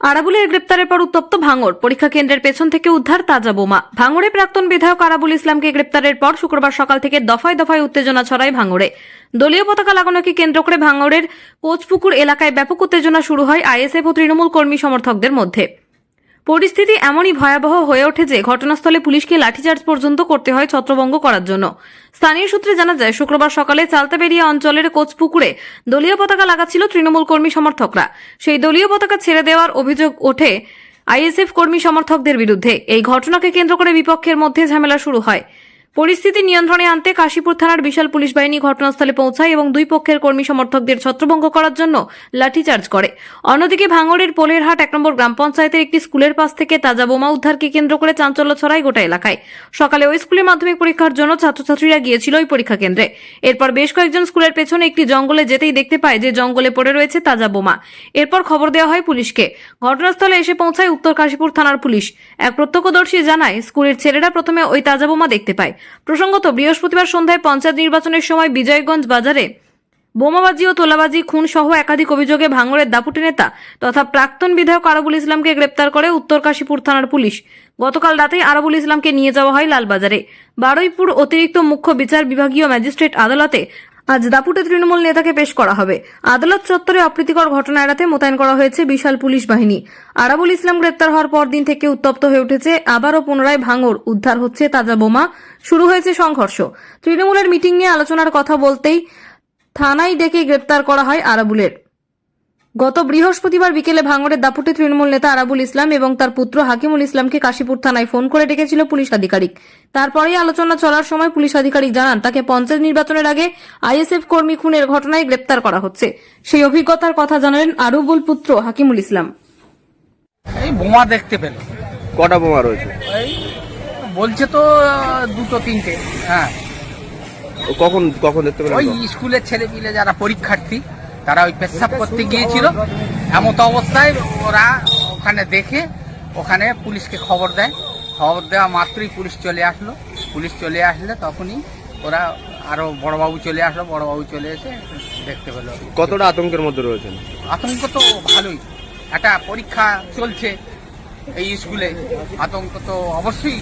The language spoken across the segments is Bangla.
আরাবুলের গ্রেপ্তারের পর উত্তপ্ত ভাঙর পরীক্ষা কেন্দ্রের পেছন থেকে উদ্ধার তাজা বোমা। ভাঙড়ে প্রাক্তন বিধায়ক আরাবুল ইসলামকে গ্রেপ্তারের পর শুক্রবার সকাল থেকে দফায় দফায় উত্তেজনা ছড়ায় ভাঙড়ে। দলীয় পতাকা লাগানোকে কেন্দ্র করে ভাঙড়ের কোচপুকুর এলাকায় ব্যাপক উত্তেজনা শুরু হয় আইএসএফ ও তৃণমূল কর্মী সমর্থকদের মধ্যে। পরিস্থিতি এমনই ভয়াবহ হয়ে ওঠে যে ঘটনাস্থলে পুলিশকে লাঠিচার্জ পর্যন্ত করতে হয় ছত্রভঙ্গ করার জন্য। স্থানীয় সূত্রে জানা যায়, শুক্রবার সকালে চালতাবেরিয়া অঞ্চলের কোচপুকুরে দলীয় পতাকা লাগাচ্ছিল তৃণমূল কর্মী সমর্থকরা। সেই দলীয় পতাকা ছেড়ে দেওয়ার অভিযোগ ওঠে আইএসএফ কর্মী সমর্থকদের বিরুদ্ধে। এই ঘটনাকে কেন্দ্র করে বিপক্ষের মধ্যে ঝামেলা শুরু হয়। পরিস্থিতি নিয়ন্ত্রণে আনতে কাশীপুর থানার বিশাল পুলিশ বাহিনী ঘটনাস্থলে পৌঁছায় এবং দুই পক্ষের কর্মী সমর্থকদের ছত্রভঙ্গ করার জন্য লাঠিচার্জ করে। অন্যদিকে ভাঙড়ের পোলেরহাট এক নম্বর গ্রাম পঞ্চায়েতের একটি স্কুলের পাশ থেকে তাজা বোমা উদ্ধারকে কেন্দ্র করে চাঞ্চল্য ছড়ায় গোটা এলাকায়। সকালে ওই স্কুলে মাধ্যমিক পরীক্ষার জন্য ছাত্রছাত্রীরা গিয়েছিল ওই পরীক্ষা কেন্দ্রে। এরপর বেশ কয়েকজন স্কুলের পেছনে একটি জঙ্গলে যেতেই দেখতে পায় যে জঙ্গলে পড়ে রয়েছে তাজা বোমা। এরপর খবর দেওয়া হয় পুলিশকে। ঘটনাস্থলে এসে পৌঁছায় উত্তর কাশীপুর থানার পুলিশ। এক প্রত্যক্ষদর্শী জানায়, স্কুলের ছেলেরা প্রথমে ওই তাজা বোমা দেখতে পায়। প্রসঙ্গত বৃহস্পতিবার সন্ধ্যায় পঞ্চায়েত নির্বাচনের সময় বিজয়গঞ্জ বাজারে বোমাবাজি ও তোলাবাজি খুন সহ একাধিক অভিযোগে ভাঙড়ের দাপুটি নেতা তথা প্রাক্তন বিধায়ক আরবুল ইসলামকে গ্রেপ্তার করে উত্তর কাশীপুর থানার পুলিশ। গতকাল রাতেই আরবুল ইসলামকে নিয়ে যাওয়া হয় লালবাজারে। বারুইপুর অতিরিক্ত মুখ্য বিচার বিভাগীয় ম্যাজিস্ট্রেট আদালতে আজ দাপুটে তৃণমূল নেতাকে পেশ করা হবে। আদালত চত্বরে অপ্রীতিকর ঘটনা এড়াতে মোতায়েন করা হয়েছে বিশাল পুলিশ বাহিনী। আরাবুল ইসলাম গ্রেপ্তার হওয়ার পর দিন থেকে উত্তপ্ত হয়ে উঠেছে, আবারও পুনরায় ভাঙর, উদ্ধার হচ্ছে তাজা বোমা, শুরু হয়েছে সংঘর্ষ। তৃণমূলের মিটিং নিয়ে আলোচনার কথা বলতেই থানায় ডেকে গ্রেপ্তার করা হয় আরাবুলের। গত বৃহস্পতিবার বিকেলে ভাঙড়ের দাপুটে তৃণমূল নেতা আরাবুল ইসলাম এবং তার পুত্র হাকিমুল ইসলামকে কাশীপুর থানায় ফোন করে ডেকেছিল পুলিশ আধিকারিক। তারপরেই আলোচনা চলার সময় পুলিশ আধিকারিক জানান তাকে পঞ্চায়েত নির্বাচনের আগে আইএসএফ কর্মী খুনের ঘটনায় গ্রেপ্তার করা হচ্ছে। সেই অভিজ্ঞতার কথা জানালেন আরুবুল পুত্র হাকিমুল ইসলাম। এই বোমা দেখতে পেল। কটা বোমা রয়েছে? বলছে তো দুটো তিনটে। হ্যাঁ। কখন কখন দেখতে পেলেন ওই স্কুলের ছেলে পিলে যারা পরীক্ষার্থী তারা ওই পেশাব করতে গিয়েছিল। এমত অবস্থায় ওরা ওখানে দেখে ওখানে পুলিশকে খবর দেয়। খবর দেওয়া মাত্রই পুলিশ চলে আসলো। পুলিশ চলে আসলে তখনই ওরা আরও বড়বাবু চলে আসলো। বড়বাবু চলে এসে দেখতে পেল। কতটা আতঙ্কের মধ্যে রয়েছেন? আতঙ্ক তো ভালোই। একটা পরীক্ষা চলছে এই স্কুলে। আতঙ্ক তো অবশ্যই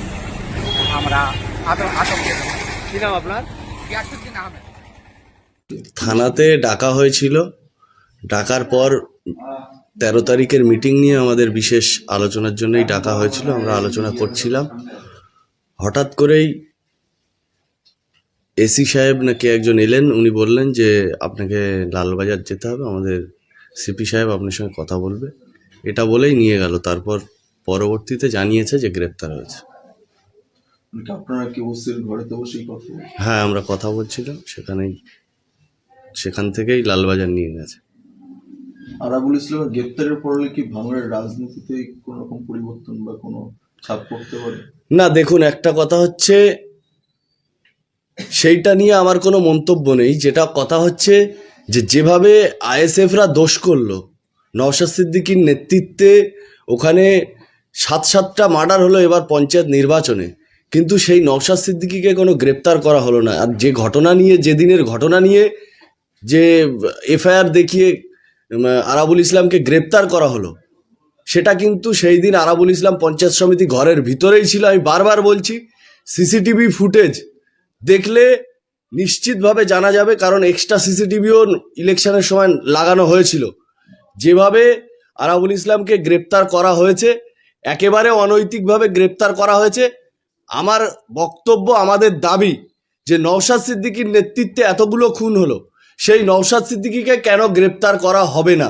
আমরা আত- আতঙ্কে কি নাম আপনার? গিয়াসুদ্দিন আহমেদ। থানাতে ডাকা হয়েছিল। ডাকার পর তেরো তারিখের মিটিং নিয়ে আমাদের বিশেষ আলোচনার জন্যই ডাকা হয়েছিল আমরা আলোচনা করছিলাম। হঠাৎ করেই এসি সাহেব নাকি একজন এলেন উনি বললেন যে আপনাকে লালবাজার যেতে হবে আমাদের সিপি সাহেব আপনার সঙ্গে কথা বলবে। এটা বলেই নিয়ে গেল তারপর পরবর্তীতে জানিয়েছে যে গ্রেপ্তার হয়েছে। আপনারা কি ওসির ঘরেতে বসেই কথা হ্যাঁ আমরা কথা বলছিলাম সেখানেই সেখান থেকেই লালবাজার নিয়ে গেছে। আরাবুল ইসলামের গ্রেপ্তারের কি ভাঙড়ের রাজনীতিতে কোনো রকম পরিবর্তন বা কোনো ছাপ পড়তে পারে? না দেখুন একটা কথা হচ্ছে সেইটা নিয়ে আমার কোনো মন্তব্য নেই। যেটা কথা হচ্ছে যে যেভাবে আইএসএফরা দোষ করল নওশাদ সিদ্দিকীর নেতৃত্বে ওখানে সাত সাতটা মার্ডার হলো এবার পঞ্চায়েত নির্বাচনে। কিন্তু সেই নওশাদ সিদ্দিকিকে কোনো গ্রেপ্তার করা হলো না। আর যে ঘটনা নিয়ে যেদিনের ঘটনা নিয়ে যে এফআইআর দেখিয়ে আরাবুল ইসলামকে গ্রেপ্তার করা হলো, সেটা কিন্তু সেই দিন আরাবুল ইসলাম পঞ্চায়েত সমিতি ঘরের ভিতরেই ছিল। আমি বারবার বলছি, সিসিটিভি ফুটেজ দেখলে নিশ্চিতভাবে জানা যাবে, কারণ এক্সট্রা সিসিটিভিও ইলেকশনের সময় লাগানো হয়েছিল। যেভাবে আরাবুল ইসলামকে গ্রেপ্তার করা হয়েছে, একেবারে অনৈতিকভাবে গ্রেপ্তার করা হয়েছে, আমার বক্তব্য, আমাদের দাবি যে নওশাদ সিদ্দিকির নেতৃত্বে এতগুলো খুন হলো সেই নওশাদ সিদ্দিকীকে কেন গ্রেপ্তার করা হবে না?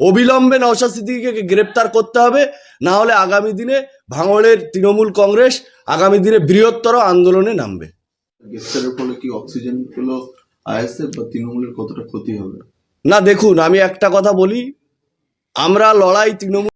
অবিলম্বে নওশাদ সিদ্দিকীকে গ্রেপ্তার করতে হবে না হলে আগামী দিনে ভাঙড়ের তৃণমূল কংগ্রেস আগামী দিনে বৃহত্তর আন্দোলনে নামবে। গ্রেপ্তারের ফলে কি অক্সিজেন আইএসএফ বা তৃণমূলের কতটা ক্ষতি হবে? না দেখুন আমি একটা কথা বলি। আমরা লড়াই তৃণমূল